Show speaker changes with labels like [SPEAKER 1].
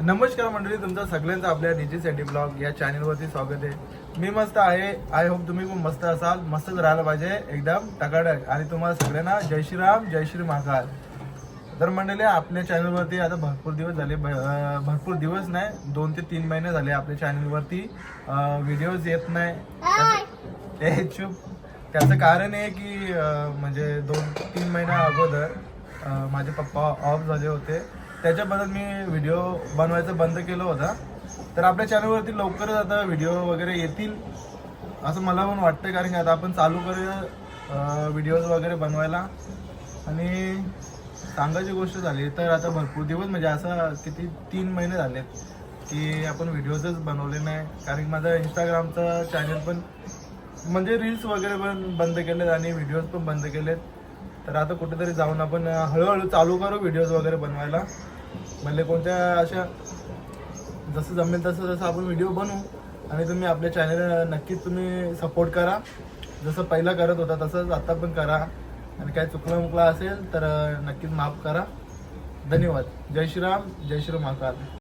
[SPEAKER 1] नमस्कार मंडळी तुमचं सगळ्यांचं आपल्या डीजी साठी ब्लॉग या चॅनलवरती स्वागत आहे. मी मस्त आहे. आय होप तुम्ही पण मस्त असाल. मस्तच राहायला पाहिजे. एकदम टकाटक आणि तुम्हाला सगळ्यांना जय श्रीराम जय श्री महाकाल. तर मंडळी आपल्या चॅनलवरती आता भरपूर दिवस झाले. भरपूर दिवस नाही दोन ते तीन महिने झाले आपल्या चॅनलवरती. व्हिडिओज येत नाही. त्याचं- ते चूप. त्याचं कारण आहे की म्हणजे दोन तीन महिन्या अगोदर माझे पप्पा ऑफ झाले होते. त्याच्याबद्दल मी व्हिडिओ बनवायचं बंद केलं होता. तर आपल्या चॅनलवरती लवकरच आता व्हिडिओ वगैरे येतील असं मला पण वाटतं कारण की आता आपण चालू करूया व्हिडिओज वगैरे बनवायला. आणि सांगायची गोष्ट झाली तर आता भरपूर दिवस म्हणजे असं किती तीन महिने झालेत की आपण व्हिडिओजच बनवले नाही. कारण की माझं इंस्टाग्रामचं चॅनल पण म्हणजे रील्स वगैरे पण बंद केलेत आणि व्हिडिओज पण बंद केलेत. तर आता कुठेतरी जाऊन आपण हळूहळू चालू करू व्हिडिओज वगैरे बनवायला. म्हणजे कोणत्या अशा जसं जमेल तसं जसं आपण व्हिडिओ बनवू आणि तुम्ही आपल्या चॅनल नक्कीच तुम्ही सपोर्ट करा. जसं पहिला करत होता तसंच आता पण करा. आणि काय चुकला मुकला असेल तर नक्कीच माफ करा. धन्यवाद. जय श्रीराम जय श्री महाकाल.